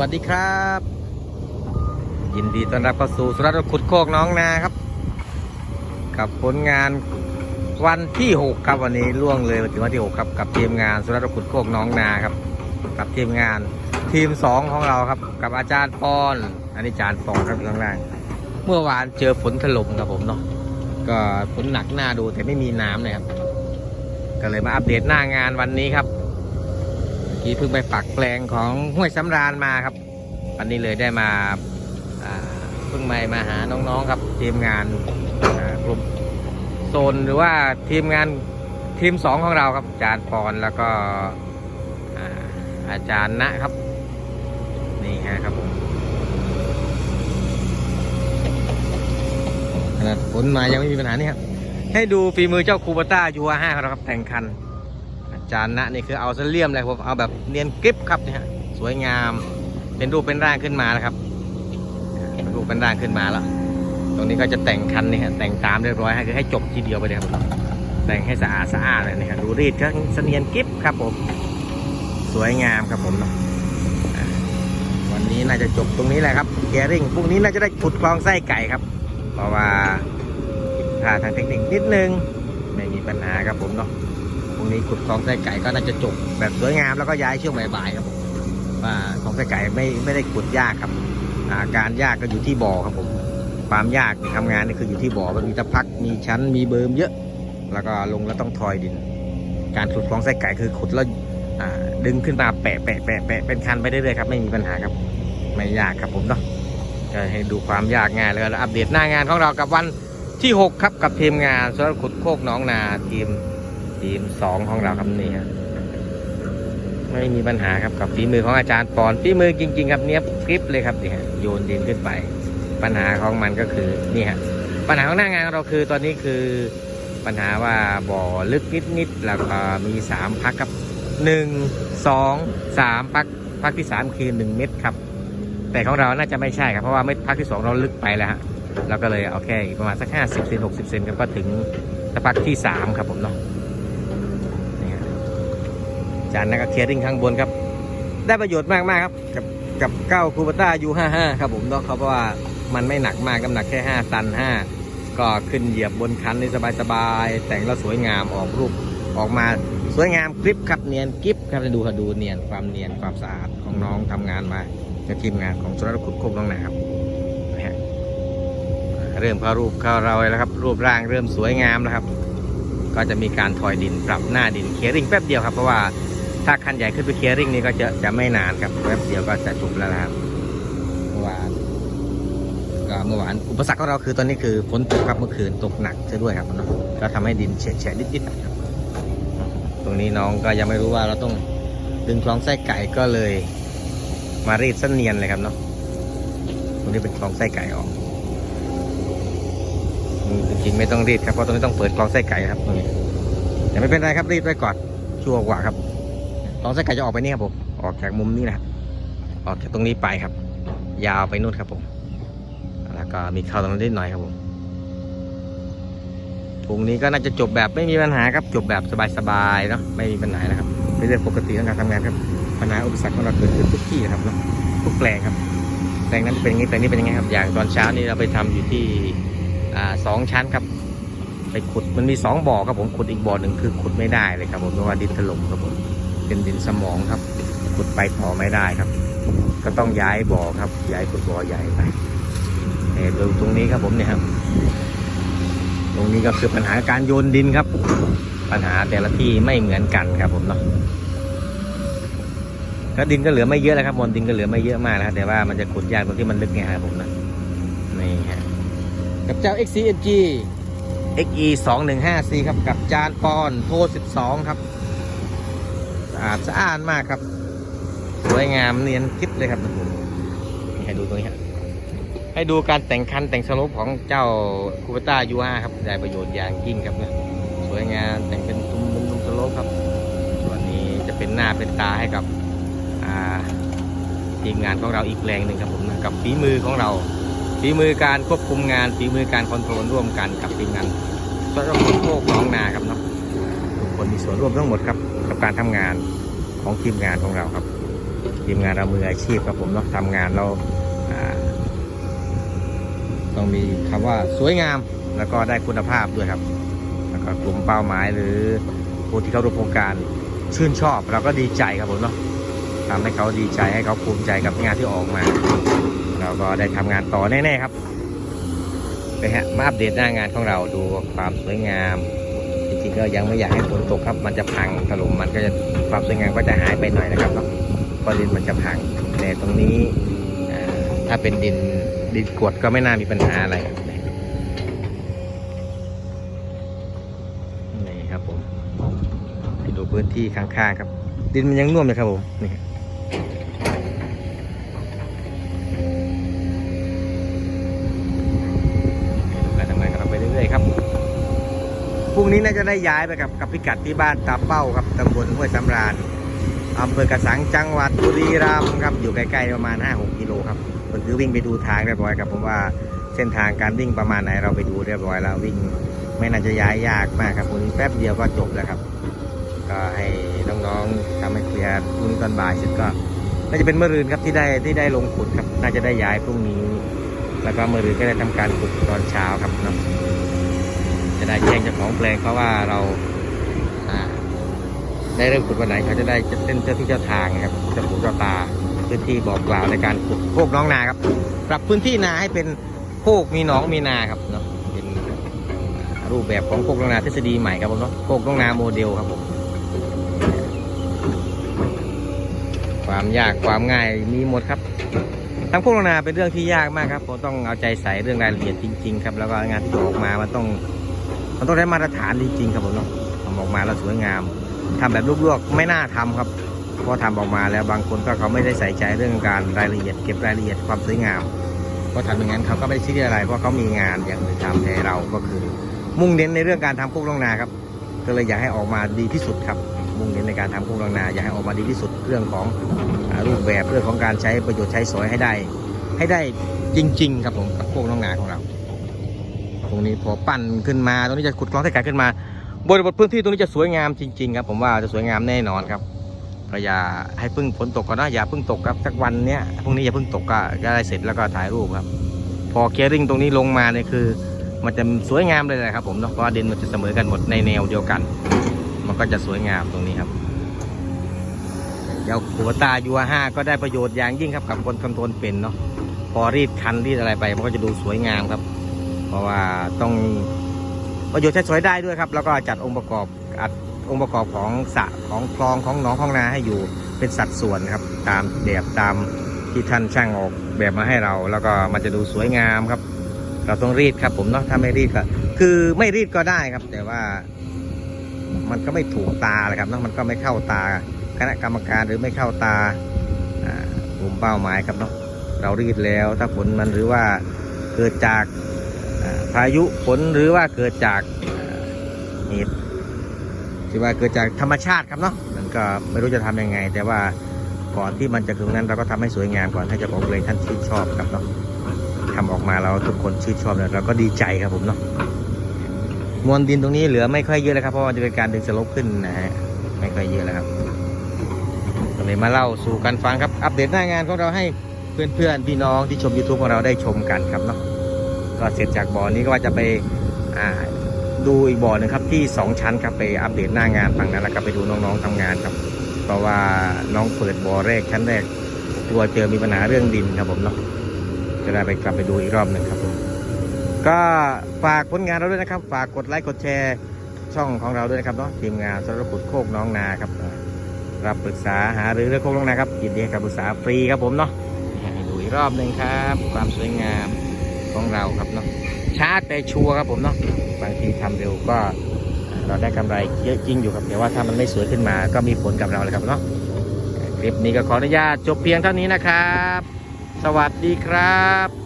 วัสดีครับ ยินดีต้อนรับเข้าสู่สุรัตน์ขุดโคกน้องนาครับ กับผลงานวันที่ 6 ครับวันนี้ล่วงเลยมาถึงวันที่ 6 ครับ กับทีมงานสุรัตน์ขุดโคกน้องนาครับ กับทีมงานทีม 2 ของเราครับ กับอาจารย์ปอนอันนี้อาจารย์ปอนครับข้างล่างเมื่อวานเจอฝนถล่มครับผมเนาะก็ฝนหนักหน้าดูแต่ไม่มีน้ำเลยครับก็เลยมาอัปเดตหน้างานวันนี้ครับ กี้เพิ่งไปปักแปลงของห้วยสำราญมาครับ วันนี้เลยได้มาเพิ่งมามาหาน้องๆครับทีมงานกลุ่มโซนหรือว่าทีมงานทีมสองของเราครับอาจารย์พรแล้วก็อาจารย์นะครับ นี่ฮะครับผมขนาดฝนมายังไม่มีปัญหานี่ครับให้ดูฝีมือเจ้าคูบาต้ายูอาห้าของเราครับแต่งคัน จารย์นะนี่คือเอาเสเลี่ยมเลยผมเอาแบบเนียนกริบครับเนี่ยฮะสวยงามเป็นรูปเป็นร่างขึ้นมาแล้วครับเป็นรูปเป็นร่างขึ้นมาแล้ว ตรงนี้ก็จะแต่งคันนี่ฮะแต่งตามเรียบร้อยให้คือให้จบทีเดียวไปเลยครับแต่งให้สะอาดสะอาดเลยนี่ครับดูรีดก็เสนียนกริบครับผม สวยงามครับผมเนาะวันนี้น่าจะจบตรงนี้แหละครับเกียริ่งพรุ่งนี้น่าจะได้ขุดคลองไส้ไก่ครับ เพราะว่าผิดพลาดทางเทคนิคนิดนึงไม่มีปัญหาครับผมเนาะ รงนี้ขุดคลองไส้ไก่ก็น่าจะจบแบบสวยงามแล้วก็ย้ายช่วงบ่ายๆครับผมว่าคลองไส้ไก่ไม่ไม่ได้ขุดยากครับาการยากก็อยู่ที่บ่อครับผมความยากในทำงานนี่คืออยู่ที่บ่อมันมีตะพักมีชั้นมีเบิร์มเยอะ แล้วก็ลงแล้วต้องทอยดิน การขุดคลองไส้ไก่คือขุดแล้วดึงขึ้นมาแปะแปะแปะแปะเป็นคันไปเรื่อยๆครับไม่มีปัญหาครับไม่ยากครับผมเนาะจะให้ดูความยากง่ายแล้วอัปเดตหน้างานของเรากับวันที่ 6 ครับกับทีมงานสำหรับขุดโคกหน้องนาทีม ทีมสองของเราครับนี่ฮะไม่มีปัญหาครับกับฝีมือของอาจารย์ปอนฝีมือจริง ๆ ครับเนี้ยบกริบเลยครับนี่ฮะโยนดินขึ้นไป ปัญหาของมันก็คือนี่ฮะปัญหาของหน้างานเราคือตอนนี้คือปัญหาว่าบ่อลึกนิดๆแล้วก็มีสามพักครับหนึ่งสองสามพักพักที่สามคือหนึ่งเม็ดครับแต่ของเราน่าจะไม่ใช่ครับเพราะว่าเม็ดพักที่สองเราลึกไปแล้วฮะเราก็เลยเอาแค่ประมาณสักห้าสิบเซนหกสิบเซนก็ถึงพักที่สามครับผมเนาะ จานนักก็เคลียร์ริ่งข้างบนครับ ได้ประโยชน์มากมากๆครับ กับกับเก้าคูปต้ายูห้าห้าครับผมเนาะเขาเพราะว่ามันไม่หนักมากน้ำหนักแค่ห้าตันห้าก็ขึ้นเหยียบบนคันได้สบายๆ แต่งแล้วสวยงามออกรูปออกมาสวยงามกริบครับเนียนกริบครับดูค่ะดูเนียนความเนียนความสะอาดของน้องทำงานมาในทีมงานของสุรขุดโคกน้องนะครับเริ่มเข้ารูปเข้าเราแล้วครับ รูปร่างเริ่มสวยงามแล้วครับ ก็จะมีการถอยดินปรับหน้าดินเคลียริ่งแป๊บเดียวครับเพราะว่า ถ้าคันใหญ่ขึ้นไปเคลียร์ริ่งนี่ก็จะจะไม่นานครับแป๊บเดียวก็จะจบแล้วครับเมื่อวานก็เมื่อวานอุปสรรคของเราคือตอนนี้คือฝนตกครับเมื่อคืนตกหนักซะด้วยครับเนาะก็ทำให้ดินแฉะนิดๆครับตรงนี้น้องก็ยังไม่รู้ว่าเราต้องดึงคลองไส้ไก่ก็เลย มารีดเส้นเนียนเลยครับเนาะตรงนี้เป็นคลองไส้ไก่ออกจริงๆไม่ต้องรีดครับเพราะตรงนี้ต้องเปิดกรองไส้ไก่ครับตรงนี้แต่ไม่เป็นไรครับรีดไว้ก่อนชัวร์กว่าครับ กรองส้ไก่จะออกไปนี่ครับผม ออกจากมุมนี้นะครับออกจากตรงนี้ไปครับ ยาวไปนู่นครับผม แล้วก็มีเข้าตรงนั้นนิดหน่อยครับผมพรุ่งนี้ก็น่าจะจบแบบไม่มีปัญหาครับ จบแบบสบายๆเนาะ ไม่มีปัญหานะครับ เป็นเรื่องปกติของการทำงานครับ ปัญหาอุปสรรคของเราเกิดขึ้นทุกที่ครับเนาะ ทุกแปลงครับแปลงนั้นเป็นอย่างนี้แปลงนี้เป็นยังไงครับ อย่างตอนเช้านี้เราไปทำอยู่ที่อ่าสองชั้นครับ ไปขุดมันมีสองบ่อครับผม ขุดอีกบ่อหนึ่งคือขุดไม่ได้เลยครับผมเพราะว่าดินถล่มครับผม เป็นดินสมองครับ ขุดไปต่อไม่ได้ครับ ก็ต้องย้ายบ่อครับ ย้ายขุดบ่อใหญ่ไปเอ่อดูตรงนี้ครับผมเนี่ยครับ ตรงนี้ก็คือปัญหาการโยนดินครับ ปัญหาแต่ละที่ไม่เหมือนกันครับผมเนาะก็ดินก็เหลือไม่เยอะแล้วครับมวลดินก็เหลือไม่เยอะมากแล้วแต่ว่ามันจะขุดยากตรงที่มันลึกไงครับผมนะนี่ฮะกับเจ้า XCMG XE 2 1 5 4ครับ กับจานปอนโทร12 ครับ อาดสะอาดมากครับ สวยงามเนียนคลิปเลยครับให้ดูตรงนี้ครับให้ดูการแต่งคันแต่งสโลปของเจ้าคูเปต้ายูาครับได้ประโยชน์อย่างยิ่งครับเนี่ยสวยงามแต่งเป็นตุ้มมุมตุ้มสโลปครับ ส่วนนี้จะเป็นหน้าเป็นตาให้กับทีมงานของเราอีกแรงหนึ่งครับผมนะกับฝีมือของเราฝีมือการควบคุมงานฝีมือการคอนโทรลร่วมกันกับทีมงานสระบุโลกน้องนาครับเนาะทุกคนมีส่วนร่วมทั้งหมดครับ กับการทำงานของทีมงานของเราครับ ทีมงานเรามืออาชีพครับผมเนาะทำงานเราต้องมีคำว่าสวยงามแล้วก็ได้คุณภาพด้วยครับ แล้วก็กลุ่มเป้าหมายหรือผู้ที่เข้าร่วมโครงการชื่นชอบเราก็ดีใจครับผมเนาะทำให้เขาดีใจให้เขาภูมิใจกับงานที่ออกมา เราก็ได้ทำงานต่อแน่ๆครับไปฮะมาอัปเดตหน้างานของเราดูความสวยงาม ก็ยังไม่อยากให้ฝนตกครับ มันจะพังถล่มมันก็จะความสวยงามก็จะหายไปหน่อยนะครับเนาะเพราะดินมันจะพังแต่ตรงนี้ถ้าเป็นดินดินกรวดก็ไม่น่ามีปัญหาอะไรครับนี่ครับผมไปดูพื้นที่ข้างๆครับ ดินมันยังนุ่มเลยครับผมนี่ครับการทำงานของเราไปเรื่อยๆครับ พรุ่งนี้น่าจะได้ย้ายไปกับกับพิกัดที่บ้านตาเป้าครับตำบลห้วยสำราญอำเภอกระสังจังหวัดบุรีรัมย์ครับอยู่ใกล้ๆประมาณ 5-6กิโลครับก็คือวิ่งไปดูทางเรียบร้อยครับผมว่าเส้นทางการวิ่งประมาณไหนเราไปดูเรียบร้อยแล้ววิ่งไม่น่าจะย้ายยากมากครับวันนี้แป๊บเดียวก็จบแล้วครับ ก็ให้น้องๆทำให้เคลียร์พรุ่งนี้ตอนบ่ายเสร็จก็น่าจะเป็นเมื่อรืนครับที่ได้ที่ได้ลงขุดครับ น่าจะได้ย้ายพรุ่งนี้ แล้วก็เมื่อรืนก็ได้ทำการขุดตอนเช้าครับเนาะ จะได้แจ้งเจ้าของแปลงเขาว่าเราได้เริ่มขุดวันไหนเขาจะได้เส้นเจ้าที่เจ้าทางครับเจ้าปู่เจ้าตาพื้นที่บอกกล่าวในการขุดโคกน้องนาครับ ปรับพื้นที่นาให้เป็นโคกมีหนองมีนาครับเนาะเป็นรูปแบบของโคกน้องนาทฤษฎีใหม่ครับผมเนาะโคกน้องนาโมเดลครับผมความยากความง่ายมีหมดครับทำโคกน้องนาเป็นเรื่องที่ยากมากครับผมต้องเอาใจใส่เรื่องรายละเอียดจริง ๆ ครับ แล้วก็งานที่ออกมามันต้อง มันต้องได้มาตรฐานจริงๆครับผมเนาะทำออกมาแล้วสวยงามทำแบบลวกๆไม่น่าทำครับเพราะทำออกมาแล้วบางคนก็เขาไม่ได้ใส่ใจเรื่องการรายละเอียด เก็บรายละเอียดความสวยงามเพราะทำอย่างนั้นเขาก็ไม่ได้คิดอะไร เพราะเขามีงานอย่างอื่นทำแต่เราก็คือ มุ่งเน้นในเรื่องการทำกุ้งลงนาครับก็เลยอยากให้ออกมาดีที่สุดครับ มุ่งเน้นในการทำกุ้งลงนา อยากให้ออกมาดีที่สุดเรื่องของรูปแบบเรื่องของการใช้ประโยชน์ใช้สอยให้ได้ ให้ได้จริง ๆ ครับผมกับกุ้งลงนาของเรา รงนี้พอปั้นขึ้นมาตรงนี้จะขุดคลองไส้ไก่ขึ้นมา บริบทพื้นที่ตรงนี้จะสวยงามจริงๆครับผมว่าจะสวยงามแน่นอนครับก็อย่าให้พึ่งฝนตกก่อนนะอย่าพึ่งตกครับสักวันเนี้ยพรุ่งนี้อย่าพึ่งตกก็ก็ได้เสร็จแล้วก็ถ่ายรูปครับ พอเคลียร์ริงตรงนี้ลงมาเนี่ยคือ มันจะสวยงามเลยนะครับผมเนาะเพราะดินมันจะเสมอกันหมดในแนวเดียวกัน มันก็จะสวยงามตรงนี้ครับเจ้าขัวตายูห้าก็ได้ประโยชน์อย่างยิ่งครับกับคนคอนโทรลเป็นเนาะพอรีดคันรีดอะไรไปมันก็จะดูสวยงามครับ ราะว่าต้องประโยชน์ใช้สอยได้ด้วยครับ แล้วก็จัดองค์ประกอบอัดองค์ประกอบของสระของคลองของหนองของนาให้อยู่เป็นสัดส่วนครับ ตามแบบตามที่ท่านช่างออกแบบมาให้เรา แล้วก็มันจะดูสวยงามครับ เราต้องรีดครับ ผมเนาะถ้าไม่รีดก็คือไม่รีดก็ได้ครับ แต่ว่า มันก็ไม่ถูกตาเลยครับเนาะมันก็ไม่เข้าตาคณะกรรมการหรือไม่เข้าตาอ่ากลุ่มเป้าหมายครับเนาะเรารีดแล้วถ้าผลมันหรือว่าเกิดจาก พายุฝนหรือว่าเกิดจากเหตุที่ว่าเกิดจากธรรมชาติครับเนาะมันก็ไม่รู้จะทำยังไง แต่ว่าก่อนที่มันจะถึงนั้นเราก็ทำให้สวยงามก่อนให้เจ้าของเลงท่านชื่นชอบครับเนาะทำออกมาเราทุกคนชื่นชอบเนี่ยเราก็ดีใจครับผมเนาะมวลดินตรงนี้เหลือไม่ค่อยเยอะแล้วครับเพราะว่าจะเป็นการดึงสลบขึ้นนะฮะไม่ค่อยเยอะแล้วครับก็เลยมาเล่าสู่กันฟังครับอัปเดตหน้างานของเราให้เพื่อนๆพี่น้องที่ชม YouTube ของเราได้ชมกันครับเนาะ ก็เสร็จจากบ่อนี้ก็ว่าจะไปดูอีกบ่อหนึงครับที่ 2 ชั้นครับไปอัปเดตหน้างานฝั่งนั้นแล้วก็ไปดูน้องๆทำงานครับ เพราะว่าน้องเปิดบ่อแรกชั้นแรกตัวเจอมีปัญหาเรื่องดินครับผมเนาะจะได้ไปกลับไปดูอีกรอบหนึ่งครับผมก็ฝากผลงานเราด้วยนะครับ ฝากกดไลค์กดแชร์ช่องของเราด้วยนะครับเนาะทีมงานสารขุดโคกน้องนาครับรับปรึกษาหารือเรื่องโคกน้องนาครับยินดีให้คำปรึกษาฟรีครับผมเนาะดูอีกรอบหนึ่งครับ ความสวยงาม ของเราครับเนาะช้าแต่ชัวร์ครับผมเนาะบางทีทำเร็วก็เราได้กำไรเยอะจริงอยู่ครับแต่ว่าถ้ามันไม่สวยขึ้นมาก็มีผลกับเราเลยครับเนาะคลิปนี้ก็ขออนุญาตจบเพียงเท่านี้นะครับ สวัสดีครับ